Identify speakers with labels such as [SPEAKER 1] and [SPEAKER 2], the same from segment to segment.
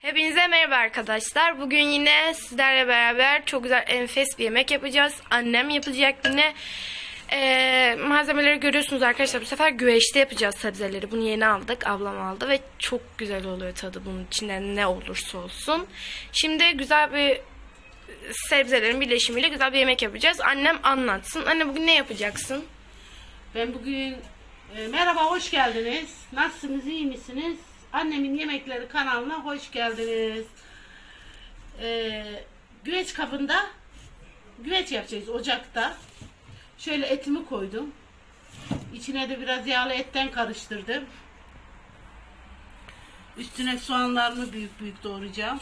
[SPEAKER 1] Hepinize merhaba arkadaşlar. Bugün yine sizlerle beraber çok güzel enfes bir yemek yapacağız. Annem yapacak yine. Ee, malzemeleri görüyorsunuz arkadaşlar. Bu sefer güveçte yapacağız sebzeleri. Bunu yeni aldık. Ablam aldı ve çok güzel oluyor tadı bunun içinde ne olursa olsun. Şimdi güzel bir sebzelerin birleşimiyle güzel bir yemek yapacağız. Annem anlatsın. Anne bugün ne yapacaksın?
[SPEAKER 2] Ben bugün e, merhaba hoş geldiniz. Nasılsınız iyi misiniz? Annemin yemekleri kanalına hoş geldiniz. E, güveç kabında güveç yapacağız ocakta. Şöyle etimi koydum. İçine de biraz yağlı etten karıştırdım. Üstüne soğanlarımı büyük büyük doğrayacağım.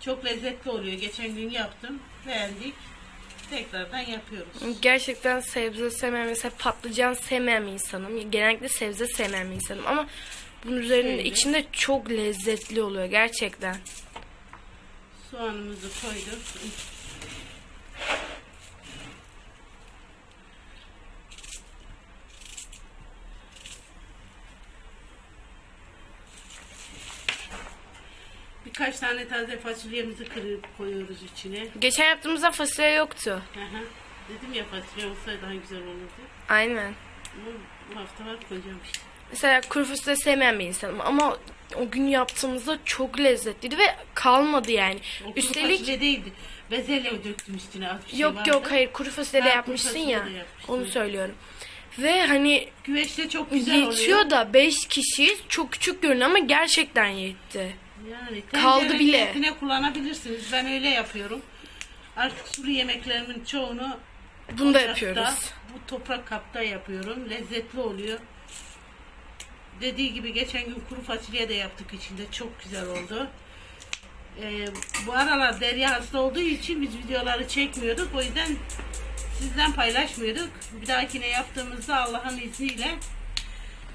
[SPEAKER 2] Çok lezzetli oluyor. Geçen gün yaptım. Beğendik. Tekrardan yapıyoruz.
[SPEAKER 1] Gerçekten sebze sevmem. Mesela patlıcan sevmeyen bir insanım. Genellikle sebze bir insanım. Ama bunun üzerinde
[SPEAKER 2] Şöyle.
[SPEAKER 1] içinde çok lezzetli oluyor gerçekten.
[SPEAKER 2] Soğanımızı koyduk. Birkaç tane taze fasulyemizi kırıp koyuyoruz içine.
[SPEAKER 1] Geçen yaptığımızda fasulye yoktu.
[SPEAKER 2] Dedim ya fasulye olsaydı daha güzel olurdu.
[SPEAKER 1] Aynen.
[SPEAKER 2] Ama bu hafta var koyacağım işte.
[SPEAKER 1] Mesela kuru fasulye sevmeyen bir insanım. Ama o gün yaptığımızda çok lezzetliydi ve kalmadı yani.
[SPEAKER 2] O kuru
[SPEAKER 1] Üstelik
[SPEAKER 2] fasulye değildi. Bezelye döktüm üstüne az bir şey
[SPEAKER 1] yok
[SPEAKER 2] vardı.
[SPEAKER 1] yok hayır kuru fasulye de
[SPEAKER 2] Ha, kuru
[SPEAKER 1] yapmışsın
[SPEAKER 2] fasulye
[SPEAKER 1] ya.
[SPEAKER 2] de.
[SPEAKER 1] Onu söylüyorum. Ve hani
[SPEAKER 2] Güveçte çok güzel oluyor.
[SPEAKER 1] yetiyor da 5 kişiyiz. Çok küçük görünüyor ama gerçekten yetti.
[SPEAKER 2] Yani
[SPEAKER 1] Kaldı bile.
[SPEAKER 2] niyetine kullanabilirsiniz. Ben öyle yapıyorum. Artık sulu yemeklerimin çoğunu
[SPEAKER 1] Bunu da yapıyoruz.
[SPEAKER 2] Bu toprak kapta yapıyorum. Lezzetli oluyor. Dediği gibi geçen gün kuru fasulye de yaptık içinde. Çok güzel oldu. Ee, bu aralar Derya hasta olduğu için biz videoları çekmiyorduk. O yüzden sizden paylaşmıyorduk. Bir dahakine yaptığımızda Allah'ın izniyle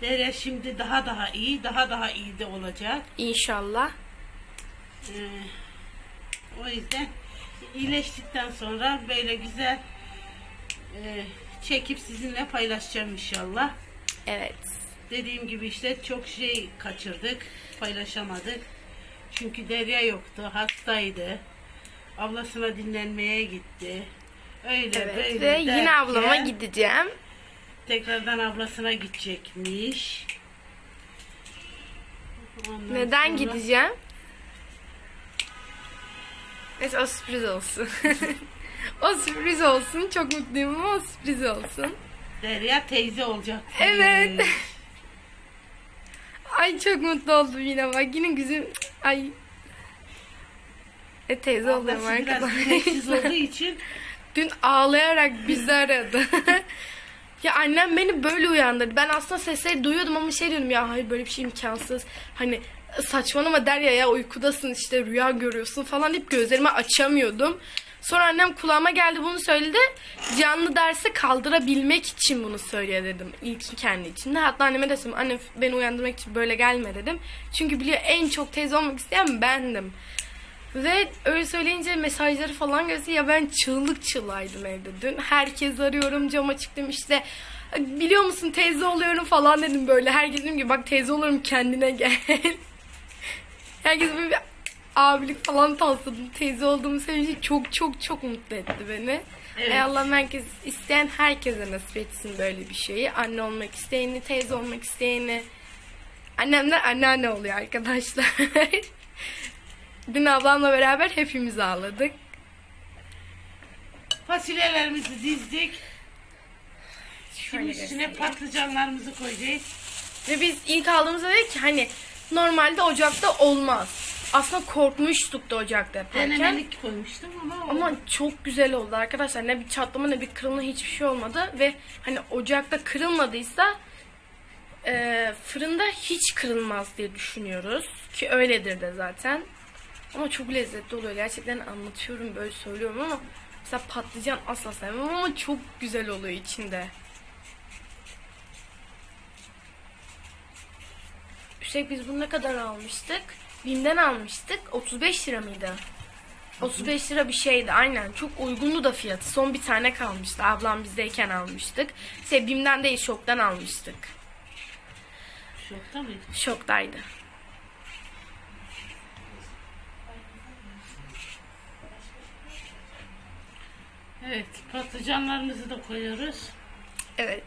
[SPEAKER 2] Derya şimdi daha daha iyi, daha daha iyi de olacak.
[SPEAKER 1] İnşallah.
[SPEAKER 2] Ee, o yüzden iyileştikten sonra böyle güzel e, çekip sizinle paylaşacağım inşallah.
[SPEAKER 1] Evet.
[SPEAKER 2] Dediğim gibi işte çok şey kaçırdık, paylaşamadık. Çünkü Derya yoktu, hastaydı. Ablasına dinlenmeye gitti. Öyle
[SPEAKER 1] Evet
[SPEAKER 2] böyle
[SPEAKER 1] ve yine
[SPEAKER 2] derken
[SPEAKER 1] ablama gideceğim.
[SPEAKER 2] Tekrardan ablasına gidecekmiş. Ondan
[SPEAKER 1] Neden
[SPEAKER 2] sonra-
[SPEAKER 1] gideceğim? Neyse o sürpriz olsun. o sürpriz olsun. Çok mutluyum ama o sürpriz olsun.
[SPEAKER 2] Derya teyze olacak.
[SPEAKER 1] Evet. Ay çok mutlu oldum yine bak. Yine güzel. Ay. E teyze oluyorum
[SPEAKER 2] biraz
[SPEAKER 1] arkadaşlar.
[SPEAKER 2] güneşsiz olduğu için
[SPEAKER 1] Dün ağlayarak bizi aradı. Ya annem beni böyle uyandırdı. Ben aslında sesleri duyuyordum ama şey diyordum ya hayır böyle bir şey imkansız. Hani saçmalama der ya ya uykudasın işte rüya görüyorsun falan deyip gözlerimi açamıyordum. Sonra annem kulağıma geldi bunu söyledi. Canlı dersi kaldırabilmek için bunu söylüyor dedim. İlk kendi içinde. Hatta anneme de söyledim. Anne beni uyandırmak için böyle gelme dedim. Çünkü biliyor en çok teyze olmak isteyen bendim. Ve öyle söyleyince mesajları falan geldi ya ben çığlık çığlaydım evde dün. Herkes arıyorum cama çıktım işte biliyor musun teyze oluyorum falan dedim böyle. Herkes dedim ki bak teyze olurum kendine gel. Herkes böyle bir abilik falan tasladım. Teyze olduğumu sevince çok çok çok mutlu etti beni.
[SPEAKER 2] Evet.
[SPEAKER 1] Ey Allah'ım herkes isteyen herkese nasip etsin böyle bir şeyi. Anne olmak isteyeni, teyze olmak isteyeni. Annemler anneanne oluyor arkadaşlar. Dün ablamla beraber hepimiz ağladık.
[SPEAKER 2] fasulyelerimizi dizdik. Şimdi üstüne
[SPEAKER 1] göstereyim.
[SPEAKER 2] patlıcanlarımızı koyacağız.
[SPEAKER 1] Ve biz ilk aldığımızda dedik ki hani normalde ocakta olmaz. Aslında korkmuştuk da ocakta yaparken.
[SPEAKER 2] Denemelik koymuştum ama,
[SPEAKER 1] Ama çok güzel oldu arkadaşlar. Ne bir çatlama ne bir kırılma hiçbir şey olmadı. Ve hani ocakta kırılmadıysa e, fırında hiç kırılmaz diye düşünüyoruz. Ki öyledir de zaten. Ama çok lezzetli oluyor. Gerçekten anlatıyorum böyle söylüyorum ama mesela patlıcan asla sevmem ama çok güzel oluyor içinde. Üstelik biz bunu ne kadar almıştık? Bim'den almıştık. 35 lira mıydı? 35 lira bir şeydi aynen. Çok uygundu da fiyatı. Son bir tane kalmıştı. Ablam bizdeyken almıştık. Şey Bim'den değil şoktan almıştık.
[SPEAKER 2] Şokta mıydı?
[SPEAKER 1] Şoktaydı.
[SPEAKER 2] Evet patlıcanlarımızı da koyuyoruz.
[SPEAKER 1] Evet.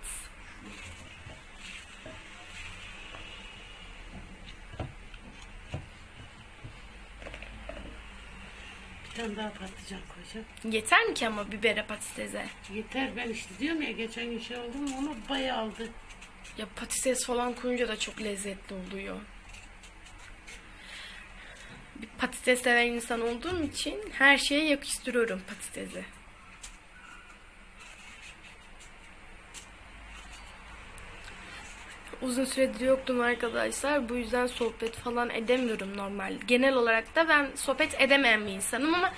[SPEAKER 2] Bir tane daha patlıcan koyacağım.
[SPEAKER 1] Yeter mi ki ama bibere patatese?
[SPEAKER 2] Yeter ben işte diyorum ya geçen gün şey oldu mu onu bayağı aldı.
[SPEAKER 1] Ya patates falan koyunca da çok lezzetli oluyor. Bir patates seven insan olduğum için her şeye yakıştırıyorum patatesi. Uzun süredir yoktum arkadaşlar. Bu yüzden sohbet falan edemiyorum normal. Genel olarak da ben sohbet edemeyen bir insanım ama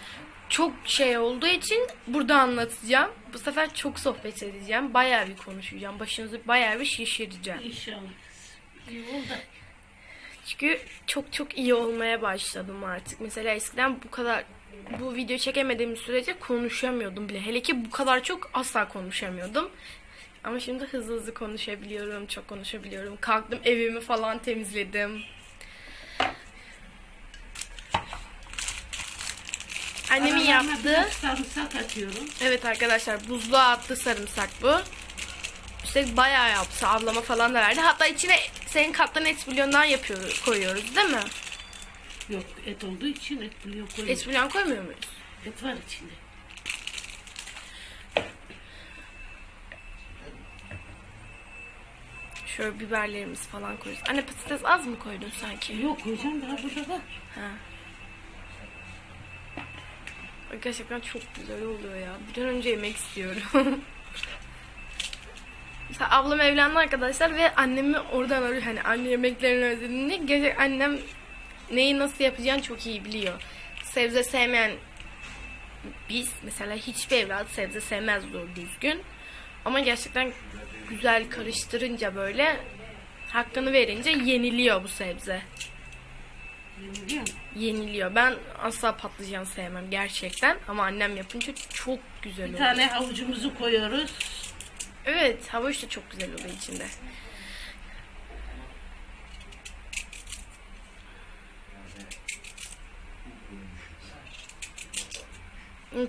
[SPEAKER 1] çok şey olduğu için burada anlatacağım. Bu sefer çok sohbet edeceğim. Bayağı bir konuşacağım. Başınızı bayağı bir şişireceğim.
[SPEAKER 2] İnşallah. İyi oldu.
[SPEAKER 1] Çünkü çok çok iyi olmaya başladım artık. Mesela eskiden bu kadar bu video çekemediğim sürece konuşamıyordum bile. Hele ki bu kadar çok asla konuşamıyordum. Ama şimdi hızlı hızlı konuşabiliyorum, çok konuşabiliyorum. Kalktım evimi falan temizledim. Annemin
[SPEAKER 2] Aralarına
[SPEAKER 1] yaptığı
[SPEAKER 2] biraz sarımsak atıyorum.
[SPEAKER 1] Evet arkadaşlar buzluğa attı sarımsak bu. Üstelik bayağı yaptı. Ablama falan da verdi. Hatta içine senin kattığın et bulyondan yapıyoruz, koyuyoruz değil mi?
[SPEAKER 2] Yok et olduğu için et buluyor koyuyorum.
[SPEAKER 1] Et bulyon koymuyor muyuz?
[SPEAKER 2] Et var içinde.
[SPEAKER 1] Şöyle biberlerimizi falan koyuyoruz. Anne patates az mı koydun sanki?
[SPEAKER 2] Yok koyacağım daha burada var.
[SPEAKER 1] Ha. Gerçekten çok güzel oluyor ya. Bir an önce yemek istiyorum. Mesela ablam evlendi arkadaşlar ve annemi oradan arıyor. Hani anne yemeklerini özlediğinde gerçek annem neyi nasıl yapacağını çok iyi biliyor. Sebze sevmeyen biz mesela hiçbir evlat sebze sevmez doğru düzgün. Ama gerçekten güzel karıştırınca böyle hakkını verince yeniliyor bu sebze
[SPEAKER 2] musun?
[SPEAKER 1] yeniliyor. Ben asla patlıcan sevmem gerçekten ama annem yapınca çok güzel
[SPEAKER 2] Bir
[SPEAKER 1] oluyor.
[SPEAKER 2] tane havucumuzu koyuyoruz.
[SPEAKER 1] Evet, havuç da çok güzel oluyor içinde.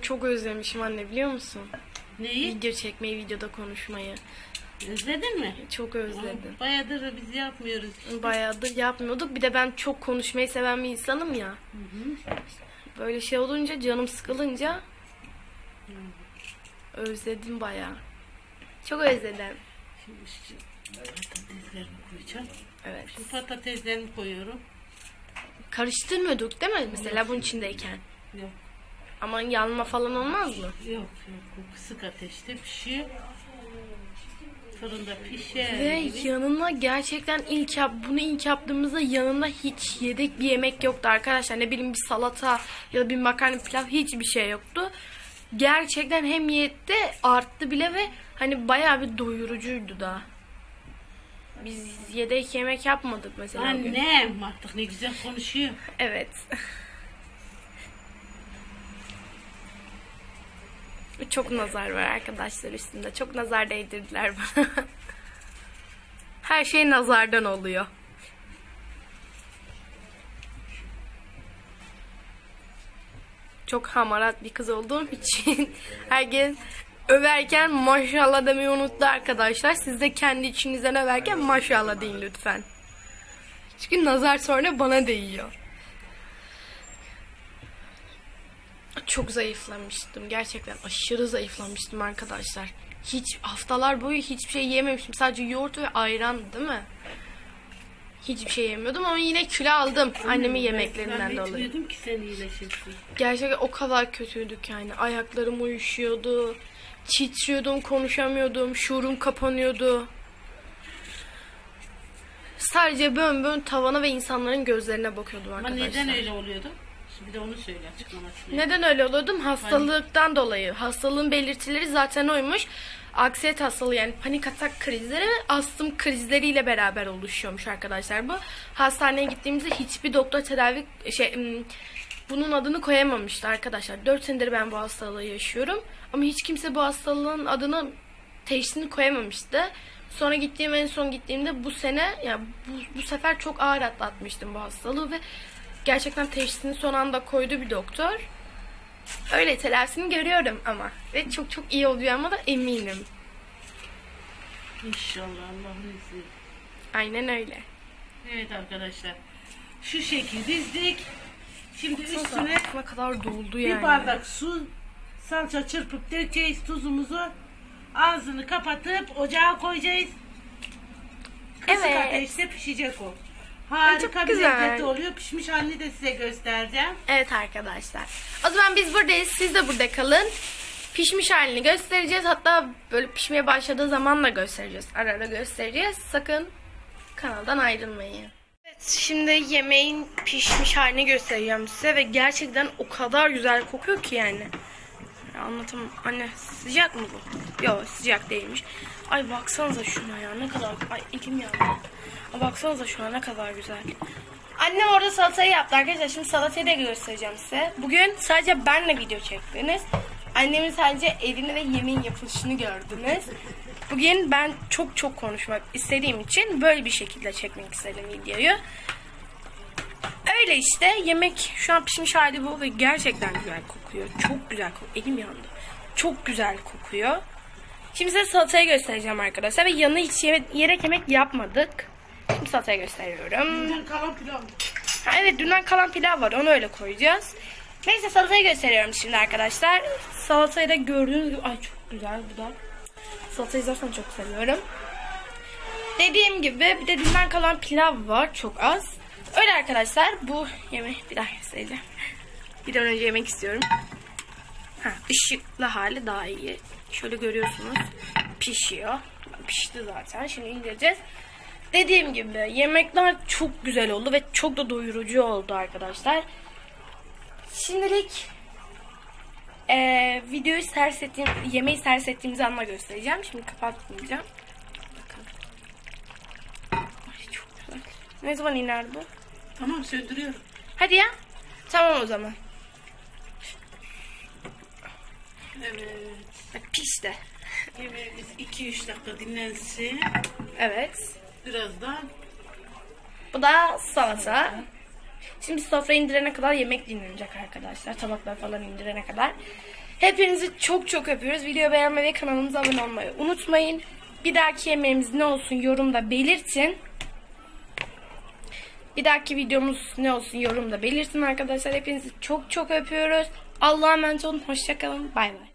[SPEAKER 1] Çok özlemişim anne biliyor musun?
[SPEAKER 2] Neyi?
[SPEAKER 1] Video çekmeyi, videoda konuşmayı.
[SPEAKER 2] Özledin mi?
[SPEAKER 1] Çok özledim.
[SPEAKER 2] Bayağıdır biz yapmıyoruz.
[SPEAKER 1] Bayağıdır yapmıyorduk. Bir de ben çok konuşmayı seven bir insanım ya. Böyle şey olunca canım sıkılınca özledim bayağı. Çok özledim.
[SPEAKER 2] Şimdi işte patateslerimi koyacağım.
[SPEAKER 1] Evet.
[SPEAKER 2] Şimdi patateslerimi koyuyorum.
[SPEAKER 1] Karıştırmıyorduk değil mi mesela bunun içindeyken?
[SPEAKER 2] Yok.
[SPEAKER 1] Ama yanma falan olmaz mı?
[SPEAKER 2] Yok yok. Bu kısık ateşte pişiyor. Fırında pişer
[SPEAKER 1] Ve
[SPEAKER 2] gibi.
[SPEAKER 1] yanına gerçekten ilk yap bunu ilk yaptığımızda yanında hiç yedek bir yemek yoktu arkadaşlar. Ne bileyim bir salata ya da bir makarna pilav hiçbir şey yoktu. Gerçekten hem yetti arttı bile ve hani bayağı bir doyurucuydu da. Biz yedek yemek yapmadık mesela.
[SPEAKER 2] Annem artık ne güzel konuşuyor.
[SPEAKER 1] Evet. Çok nazar var arkadaşlar üstünde. Çok nazar değdirdiler bana. Her şey nazardan oluyor. Çok hamarat bir kız olduğum için herkes överken maşallah demeyi unuttu arkadaşlar. Siz de kendi içinizden överken maşallah deyin lütfen. Çünkü nazar sonra bana değiyor. Çok zayıflamıştım. Gerçekten aşırı zayıflamıştım arkadaşlar. Hiç haftalar boyu hiçbir şey yememiştim. Sadece yoğurt ve ayran değil mi? Hiçbir şey yemiyordum ama yine kilo aldım annemin yemeklerinden
[SPEAKER 2] ben
[SPEAKER 1] dolayı.
[SPEAKER 2] bekliyordum ki sen iyileşirsin.
[SPEAKER 1] Gerçekten o kadar kötüydük yani. Ayaklarım uyuşuyordu. Titriyordum, konuşamıyordum. Şuurum kapanıyordu. Sadece bön bön tavana ve insanların gözlerine bakıyordum
[SPEAKER 2] Ama
[SPEAKER 1] arkadaşlar.
[SPEAKER 2] neden öyle oluyordu? Bir de onu söyle açıklamasını.
[SPEAKER 1] Neden öyle oluyordum? Hastalıktan dolayı. Hastalığın belirtileri zaten oymuş. Aksiyet hastalığı yani panik atak krizleri astım krizleriyle beraber oluşuyormuş arkadaşlar bu. Hastaneye gittiğimizde hiçbir doktor tedavi şey bunun adını koyamamıştı arkadaşlar. 4 senedir ben bu hastalığı yaşıyorum. Ama hiç kimse bu hastalığın adını teşhisini koyamamıştı. Sonra gittiğim en son gittiğimde bu sene ya bu, bu sefer çok ağır atlatmıştım bu hastalığı ve gerçekten teşhisini son anda koydu bir doktor. Öyle telafisini görüyorum ama. Ve çok çok iyi oluyor ama da eminim.
[SPEAKER 2] İnşallah Allah'ın izniyle.
[SPEAKER 1] Aynen öyle.
[SPEAKER 2] Evet arkadaşlar. Şu şekil dizdik. Şimdi üstüne
[SPEAKER 1] ne kadar doldu yani.
[SPEAKER 2] bir bardak su salça çırpıp dökeceğiz tuzumuzu. Ağzını kapatıp ocağa koyacağız. Kısık
[SPEAKER 1] Evet.
[SPEAKER 2] ateşte pişecek o. Harika
[SPEAKER 1] çok
[SPEAKER 2] bir
[SPEAKER 1] güzel.
[SPEAKER 2] lezzeti oluyor. Pişmiş halini de size göstereceğim.
[SPEAKER 1] Evet arkadaşlar. O zaman biz buradayız. Siz de burada kalın. Pişmiş halini göstereceğiz. Hatta böyle pişmeye başladığı zaman da göstereceğiz. Ara ara göstereceğiz. Sakın kanaldan ayrılmayın. Evet şimdi yemeğin pişmiş halini göstereceğim size ve gerçekten o kadar güzel kokuyor ki yani. Anlatamam. Anne sıcak mı bu? Yok sıcak değilmiş. Ay baksanıza şuna ya ne kadar... Ay elim yandı. Ay, baksanıza şuna ne kadar güzel. Annem orada salatayı yaptı arkadaşlar. Şimdi salatayı da göstereceğim size. Bugün sadece benle video çektiniz. Annemin sadece elini ve yemeğin yapılışını gördünüz. Bugün ben çok çok konuşmak istediğim için böyle bir şekilde çekmek istedim videoyu. Öyle işte yemek şu an pişmiş hali bu ve gerçekten güzel kokuyor. Çok güzel kokuyor. Elim yandı. Çok güzel kokuyor. Şimdi size salatayı göstereceğim arkadaşlar ve yanına hiç yeme- yerek yemek yapmadık. Şimdi salatayı gösteriyorum.
[SPEAKER 2] Dünden kalan pilav.
[SPEAKER 1] Ha, evet dünden kalan pilav var onu öyle koyacağız. Neyse salatayı gösteriyorum şimdi arkadaşlar. Salatayı da gördüğünüz gibi ay çok güzel bu da. Salatayı zaten çok seviyorum. Dediğim gibi bir de dünden kalan pilav var çok az. Öyle arkadaşlar bu yemeği bir daha göstereceğim. Bir an önce yemek istiyorum. Ha, ışıklı hali daha iyi. Şöyle görüyorsunuz pişiyor. Pişti zaten şimdi indireceğiz. Dediğim gibi yemekler çok güzel oldu ve çok da doyurucu oldu arkadaşlar. Şimdilik eee videoyu servis ettiğim, yemeği servis ettiğimiz anla göstereceğim. Şimdi kapatmayacağım. Bakın. Ay çok güzel. Ne zaman iner bu?
[SPEAKER 2] Tamam söndürüyorum.
[SPEAKER 1] Hadi ya. Tamam o zaman.
[SPEAKER 2] Evet.
[SPEAKER 1] Bak pişti.
[SPEAKER 2] Yemeğimiz 2-3 dakika dinlensin.
[SPEAKER 1] Evet.
[SPEAKER 2] Birazdan
[SPEAKER 1] Bu da salata. Şimdi sofra indirene kadar yemek dinlenecek arkadaşlar. Tabaklar falan indirene kadar. Hepinizi çok çok öpüyoruz. Videoyu beğenmeyi ve kanalımıza abone olmayı unutmayın. Bir dahaki yemeğimiz ne olsun yorumda belirtin. Bir dahaki videomuz ne olsun yorumda belirtin arkadaşlar. Hepinizi çok çok öpüyoruz. Allah'a emanet olun. Hoşçakalın. Bay bay.